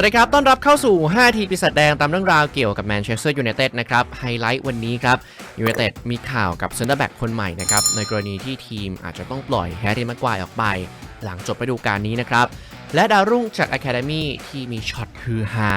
วัสดีครับ ต้อนรับเข้าสู่ 5 ทีปีศาจแดงตามเรื่องราวเกี่ยวกับแมนเชสเตอร์ยูไนเต็ดนะครับ ไฮไลท์วันนี้ครับ ยูไนเต็ดมีข่าวกับเซนเตอร์แบ็กคนใหม่นะครับ ในกรณีที่ทีมอาจจะต้องปล่อยแฮร์รี่แม็กควายออกไป หลังจบฤดูกาลนี้นะครับ และดาวรุ่งจาก Academy ที่มีช็อตฮือฮา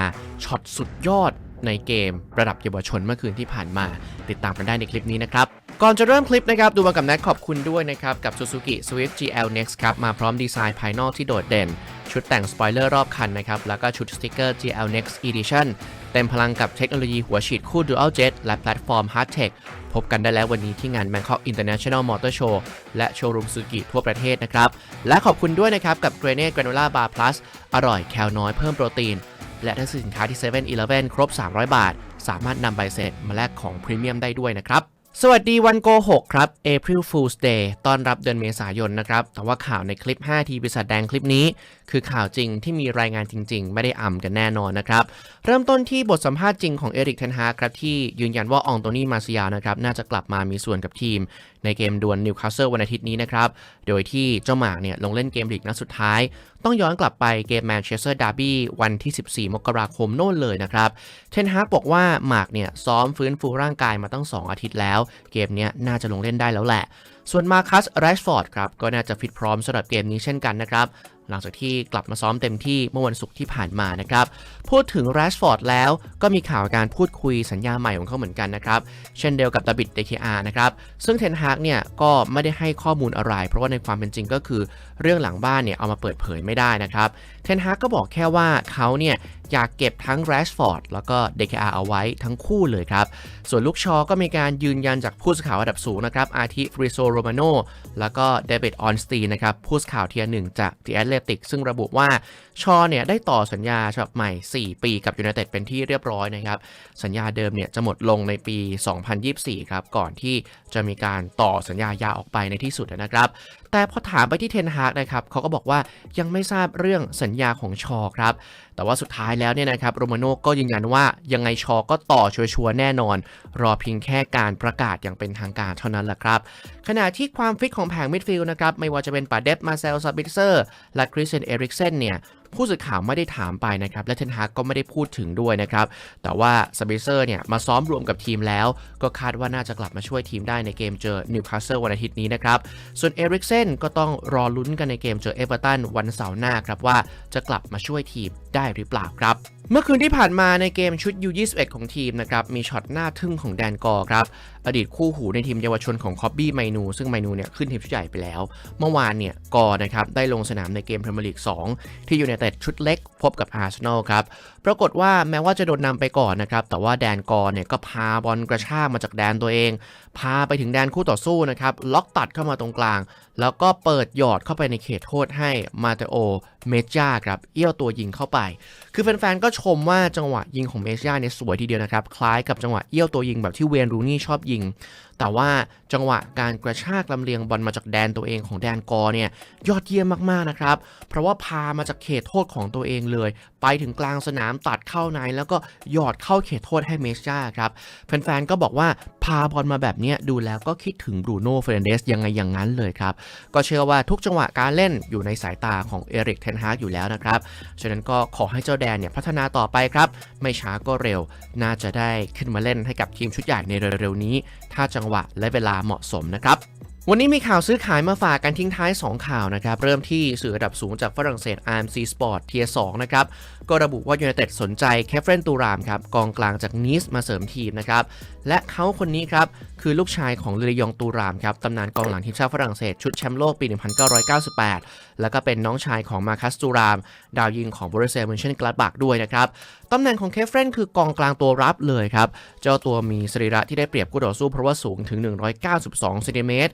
ช็อตสุดยอดในเกม ระดับเยาวชนเมื่อคืนที่ผ่านมา ติดตามกันได้ในคลิปนี้นะครับ ก่อนจะเริ่มคลิปนะครับ ดูมากับแนทขอบคุณด้วยนะครับ กับ Suzuki Swift GL Next ครับ มาพร้อมดีไซน์ภายนอกที่โดดเด่น ชุดแต่งสปอยเลอร์รอบคันนะครับ แล้วก็ชุดสติกเกอร์ GL Next Edition เต็มพลังกับเทคโนโลยีหัวฉีดคู่ Dual Jet และแพลตฟอร์ม Hard Tech พบกันได้แล้ววันนี้ที่งาน Bangkok International Motor Show และโชว์รูมซูกิทั่วประเทศนะครับ และขอบคุณด้วยนะครับ กับ g r a n e Granola Bar Plus อร่อยแคลน้อยเพิ่มโปรตีน และถ้าซื้อสินค้าที่7 e เ e ่ e อครบ 300 บาท สามารถนำใบเสร็จมาแลกของพรีเมียมได้ด้วยนะครับ สวัสดีวันโกหกครับ April Fool's Day ต้อนรับเดือนเมษายนนะครับ แต่ว่าข่าวในคลิป 5 ทีบริษัทแดงคลิปนี้ คือข่าวจริงที่มีรายงานจริง ๆ ไม่ได้อ่ำกันแน่นอนนะครับ เริ่มต้นที่บทสัมภาษณ์จริงของเอริกเทนฮาครับที่ยืนยันว่าอองโตนี่มาซิยานะครับ น่าจะกลับมามีส่วนกับทีม ในเกมดวลนิวคาสเซิลวันอาทิตย์นี้นะครับ โดยที่เจ้าหมากเนี่ยลงเล่นเกมลีกนัดสุดท้าย ต้องย้อนกลับไปเกมแมนเชสเตอร์ดาร์บี้วันที่ 14 มกราคมโน่นเลยนะครับ เทนฮากบอกว่าหมากเนี่ยซ้อมฟื้นฟูร่างกายมาตั้ง 2 อาทิตย์แล้ว เกมเนี้ยน่าจะลงเล่นได้แล้วแหละ ส่วนมาคัสไรชฟอร์ดครับก็น่าจะฟิตพร้อมสำหรับเกมนี้เช่นกันนะครับ หลังจากที่กลับมาซ้อมเต็มที่เมื่อวันศุกร์ที่ผ่านมานะครับ พูดถึงแรชฟอร์ดแล้วก็มีข่าวการพูดคุยสัญญาใหม่ของเขาเหมือนกันนะครับ เช่นเดียวกับดาบิดเดคอาร์นะครับซึ่งเทนฮากเนี่ยก็ไม่ได้ให้ข้อมูลอะไร เพราะว่าในความเป็นจริงก็คือเรื่องหลังบ้านเนี่ยเอามาเปิดเผยไม่ได้นะครับเทนฮากก็บอกแค่ว่าเขาเนี่ยอยากเก็บทั้งแรชฟอร์ดแล้วก็เดคอาร์เอาไว้ทั้งคู่เลยครับ ส่วนลูกชอก็มีการยืนยันจากผู้สื่อข่าวระดับสูงนะครับอาทิฟริโซโรมาโนแล้วก็เดวิดออนสตีนะครับผู้สื่อข่าวเทียร์หนึ่งจาก The ติก ซึ่งระบุว่าชอเนี่ยได้ต่อสัญญาฉบับใหม่ 4 ปีกับยูไนเต็ดเป็นที่เรียบร้อยนะครับ สัญญาเดิมเนี่ยจะหมดลงในปี 2024 ครับ ก่อนที่จะมีการต่อสัญญายาออกไปในที่สุดนะครับ แต่พอถามไปที่เทนฮากนะครับเขาก็บอกว่ายังไม่ทราบเรื่องสัญญาของชอครับ แต่ว่าสุดท้ายแล้วเนี่ยนะครับโรมาโน่ก็ยืนยันว่ายังไงชอก็ต่อชัวร์แน่นอน รอเพียงแค่การประกาศอย่างเป็นทางการเท่านั้นแหละครับ ขณะที่ความฟิตของแผงมิดฟิลด์นะครับไม่ว่าจะเป็นปาเดฟมาเซลซาบิเซอร์และคริสเซนเอริกเซนเนี่ย ผู้สื่อข่าวไม่ได้ถามไปนะครับ และเทนฮากก็ไม่ได้พูดถึงด้วยนะครับ แต่ว่าซาบิเซอร์เนี่ยมาซ้อมรวมกับทีมแล้ว ก็คาดว่าน่าจะกลับมาช่วยทีมได้ในเกมเจอนิวคาสเซิลวันอาทิตย์นี้นะครับ ส่วนเอริกเซนก็ต้องรอลุ้นกันในเกมเจอเอเวอร์ตันวันเสาร์หน้าครับว่าจะกลับมาช่วยทีมได้หรือเปล่าครับเมื่อคืนที่ผ่านมาในเกมชุด U21 ของทีมนะครับ มีช็อตหน้าทึ่งของแดนกอร์ครับอดีตคู่หูในทีมเยาวชนของคอบบี้ไมนู ซึ่งไมนูเนี่ยขึ้นทีมชุดใหญ่ไปแล้ว เมื่อวานเนี่ยกอร์นะครับได้ลงสนามในเกมพรีเมียร์ลีก 2 ที่อยูไนเต็ดชุดเล็กพบกับอาร์เซนอลครับ ปรากฏว่าแม้ว่าจะโดนนำไปก่อนนะครับ แต่ว่าแดนกอร์เนี่ยก็พาบอลกระชากมาจากแดนตัวเอง พาไปถึงแดนคู่ต่อสู้นะครับล็อกตัดเข้ามาตรงกลาง แล้วก็เปิดหยอดเข้าไปในเขตโทษให้มาเตโอเมจ้าครับเอี้ยวตัวยิงเข้าไป คือแฟนๆก็ชมว่าจังหวะยิงของเมจ้าเนี่ยสวยทีเดียวนะครับคล้ายกับจังหวะเอี้ยวตัวยิงแบบที่เวนรูนี่ชอบยง แต่ว่าจังหวะการกระชากลำเลียงบอลมาจากแดนตัวเองของแดนกอเนี่ยยอดเยี่ยมมากๆนะครับ เพราะว่าพามาจากเขตโทษของตัวเองเลย ไปถึงกลางสนามตัดเข้าใน แล้วก็หยอดเข้าเขตโทษให้เมจ้าครับแฟนๆก็บอกว่าพาบอลมาแบบนี้ดูแล้วก็คิดถึงบรูโน่เฟรนเดสยังไงอย่างนั้นเลยครับ ก็เชื่อว่าทุกจังหวะการเล่นอยู่ในสายตาของเอริกเทนฮากอยู่แล้วนะครับ ฉะนั้นก็ขอให้เจ้าแดนเนี่ยพัฒนาต่อไปครับ ไม่ช้าก็เร็ว น่าจะได้ขึ้นมาเล่นให้กับทีมชุดใหญ่ในเร็วๆนี้ ถ้าจังหวะและเวลาเหมาะสมนะครับ วันนี้มีข่าวซื้อขายมาฝากกันทิ้งท้าย 2 ข่าวนะครับ เริ่มที่สื่อระดับสูงจากฝรั่งเศส RMC Sport เทีย2นะครับ ก็ระบุว่ายูไนเต็ดสนใจแคฟเฟรนตูรามครับ กองกลางจากนีสมาเสริมทีมนะครับ และเขาคนนี้ครับ คือลูกชายของเลยองตูรามครับ ตำนานกองหลังทีมชาติฝรั่งเศส ชุดแชมป์โลกปี 1998 แล้วก็เป็นน้องชายของมาคัสตูราม ดาวยิงของบริเซลเมนเชนกลาดบักด้วยนะครับตำแหน่งของเคฟเฟรนคือกองกลางตัวรับเลยครับเจ้าตัวมีสรีระที่ได้เปรียบคู่ต่อสู้เพราะว่าสูงถึง 192ซนติเมตร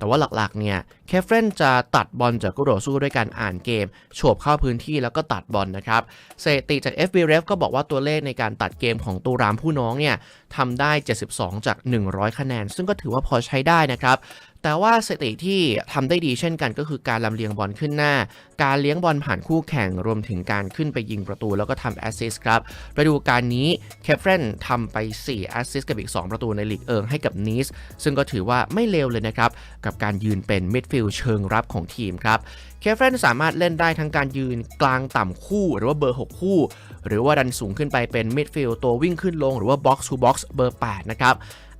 แต่ว่าหลักๆเนี่ยเคฟเฟนจะตัดบอลจากคู่ต่อสู้ด้วยการอ่านเกมโฉบเข้าพื้นที่แล้วก็ตัดบอลนะครับสถิติจาก FBref ก็บอกว่าตัวเลขในการตัดเกมของตูรามผู้น้องเนี่ยทำได้ 72 จาก 100 คะแนน ซึ่งก็ถือว่าพอใช้ได้นะครับแต่ว่าสถิติที่ทำได้ดีเช่นกันก็คือการลำเลียงบอลขึ้นหน้า การเลี้ยงบอลผ่านคู่แข่งรวมถึงการขึ้นไปยิงประตูแล้วก็ทำแอสซิสต์ครับไปดูการนี้เคฟเฟรนทำไป4แอสซิสต์กับอีก 2 ประตูในลีกเอิงให้กับนีสซึ่งก็ถือว่าไม่เลวเลยนะครับกับการยืนเป็นมิดฟิลด์เชิงรับของทีมครับเคฟเฟนสามารถเล่นได้ทั้งการยืนกลางต่ำคู่ หรือว่าเบอร์ 6 คู่ หรือว่าดันสูงขึ้นไปเป็นมิดฟิลด์ตัววิ่งขึ้นลง หรือว่าบ็อกซ์ทูบ็อกซ์เบอร์ 8 นะครับ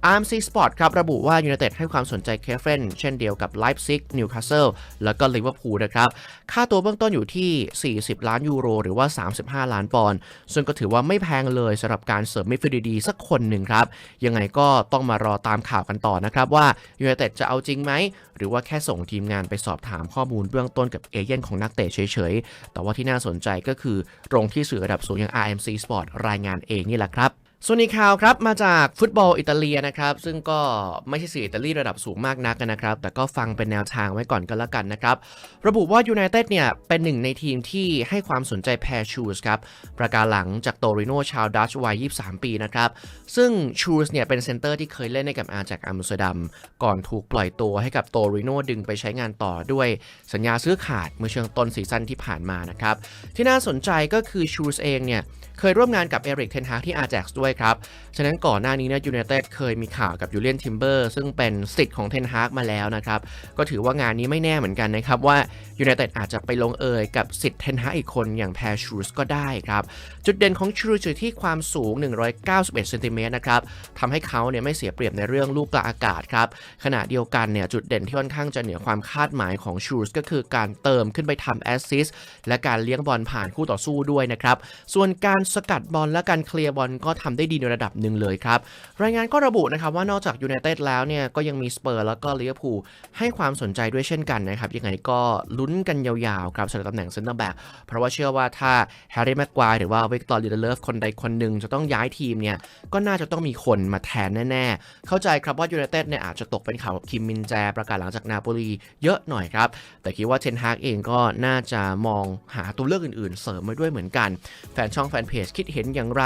RMC Sport ครับระบุว่ายู n นเต็ดให้ความสนใจเคฟเฟนเช่นเดียวกับไลฟ์ซิกนิวคาสเซิลแล้วก็ลิเวอร์พูลนะครับ ค่าตัวเบื้องต้นอยู่ที่ 40 ล้านยูโร หรือว่า 35 ล้านปอนด์ซึ่งก็ถือว่าไม่แพงเลยสำหรับการเสริมมิดฟิลด์ดีๆสักคนหนึ่งครับ ยังไงก็ต้องมารอตามข่าวกันต่อนะครับว่ายู n นเต็ดจะเอาจริงไหม หรือว่าแค่ส่งทีมงานไปสอบถามข้อมูลเบื้องต้นกับเอเย่นของนักเตะเฉยๆแต่ว่าที่น่าสนใจก็คือตรงที่สื่อระดับสูงอย่าง RMC Sport รายงานเองนี่แหละครับ ส่วนอีกข่าวครับมาจากฟุตบอลอิตาเลียนะครับ ซึ่งก็ไม่ใช่สื่ออิตาลีระดับสูงมากนักนะครับ แต่ก็ฟังเป็นแนวทางไว้ก่อนก็แล้วกันนะครับ ระบุว่ายู n i เต็ดเนี่ย เป็นหนึ่งในทีมที่ให้ความสนใจแพรชูสครับ ประกาศหลังจากโตริโนชาวดัชวัย 23 ปีนะครับ ซึ่งชูสเนี่ย เป็นเซนเตอร์ที่เคยเล่นให้กับอาจากอัมสเตอร์ดัม ก่อนถูกปล่อยตัวให้กับโตริโนดึงไปใช้งานต่อด้วยสัญญาซื้อขาดเมื่อช่วงต้นซีซั่นที่ผ่านมานะครับที่น่าสนใจก็คือชูสเองเนี่ยเคยร่วมงานกับเอริกเทนฮากที่อาแจ็กซ์ด้วยครับ ฉะนั้นก่อนหน้านี้เนี่ยยู n นเต็ดเคยมีข่าวกับยูเลียนทิมเบอร์ซึ่งเป็นสิทธิ์ของเทนฮากมาแล้วนะครับ ก็ถือว่างานนี้ไม่แน่เหมือนกันนะครับ ว่ายู n นเต็ดอาจจะไปลงเอยกับสิทธิ์เทนฮากอีกคนอย่างแพรชูสก็ได้ครับ จุดเด่นของชูสอยู่ที่ความสูง 191เซนติเมตรนะครับทำให้เขาเนี่ยไม่เสียเปรียบในเรื่องลูกกลางอากาศครับขณะเดียวกันเนี่ยจุดเด่นที่ค่อนข้างจะเหนือความคาดหมายของชูสก็คือการเติมขึ้นไปทำแอสซิสและการเลี้ยงบอลผ่านคู่ต่อสู้ด้วยนะครับส่วนการสกัดบอลและการเคลียร์บอลก็ทำได้ดีในระดับหนึ่งเลยครับ รายงานก็ระบุนะครับว่านอกจากยู n นเต็ดแล้วเนี่ยก็ยังมีสเปอร์แล้วก็ลิเวอร์พูลให้ความสนใจด้วยเช่นกันนะครับ ยังไงก็ลุ้นกันยาวๆครับสำหรับตำแหน่งเซนเตอร์แบ็กเพราะว่าเชื่อว่าถ้าแฮร์รี่แม็กควายหรือว่าวิกตอร์ลิเดเลฟคนใดคนหนึ่งจะต้องย้ายทีมเนี่ยก็น่าจะต้องมีคนมาแทนแน่ๆ เข้าใจครับว่ายู n นเต็ดเนี่ยอาจจะตกเป็นข่าวคิมมินแจประกาศหลังจากนาโปลีเยอะหน่อยครับ แต่คิดว่าเทนฮากเองก็น่าจะมองหาตัวเลือกอื่นๆ เสริมมาด้วยเหมือนกัน แฟนช่องแฟนเพจคิดเห็นอย่างไร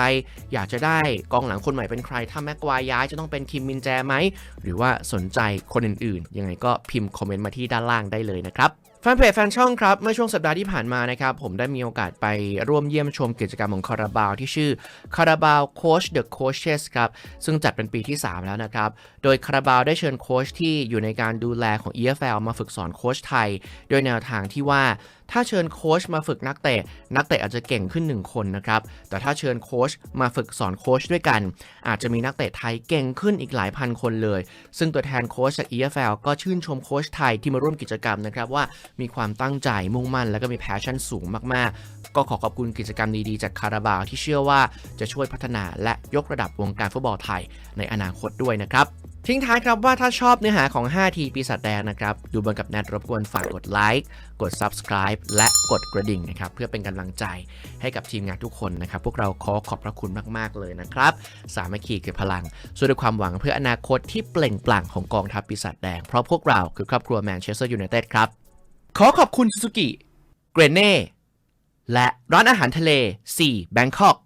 อยากจะได้กองหลังคนใหม่เป็นใคร ถ้าแม็กควายย้ายจะต้องเป็นคิมมินแจไหม หรือว่าสนใจคนอื่นๆ ยังไงก็พิมพ์คอมเมนต์มาที่ด้านล่างได้เลยนะครับแฟนเพจแฟนช่องครับ เมื่อช่วงสัปดาห์ที่ผ่านมานะครับ ผมได้มีโอกาสไปร่วมเยี่ยมชมกิจกรรมของคาราบาวที่ชื่อคาราบาวโค้ชเดอะโคชเชสครับ ซึ่งจัดเป็นปีที่ 3 แล้วนะครับ โดยคาราบาวได้เชิญโค้ชที่อยู่ในการดูแลของ EFL มาฝึกสอนโค้ชไทย โดยแนวทางที่ว่าถ้าเชิญโค้ชมาฝึกนักเตะ นักเตะอาจจะเก่งขึ้น 1 คนนะครับ แต่ถ้าเชิญโค้ชมาฝึกสอนโค้ชด้วยกัน อาจจะมีนักเตะไทยเก่งขึ้นอีกหลายพันคนเลย ซึ่งตัวแทนโค้ชจาก EFL ก็ชื่นชมโค้ชไทยที่มาร่วมกิจกรรมนะครับว่ามีความตั้งใจมุ่งมั่น และก็มีแพชชั่นสูงมากๆ ก็ขอขอบคุณกิจกรรมดีๆจากคาราบาวที่เชื่อว่าจะช่วยพัฒนาและยกระดับวงการฟุตบอลไทยในอนาคตด้วยนะครับ ทิ้งท้ายครับว่าถ้าชอบเนื้อหาของ 5 ทีปีศาจแดงนะครับ ดูบนกับแนทรบกวนฝากกดไลค์ กด Subscribe และกดกระดิ่งนะครับ เพื่อเป็นกำลังใจให้กับทีมงานทุกคนนะครับ พวกเราขอขอบพระคุณมาก ๆ เลยนะครับ สามัคคีคือพลังสู้ด้วยความหวังเพื่ออนาคตที่เปล่งปลั่งของกองทัพปีศาจแดง เพราะพวกเราคือครอบครัวแมนเชสเตอร์ยูไนเต็ดครับ ขอขอบคุณซูซูกิเกรเน่และร้านอาหารทะเล4 Bangkok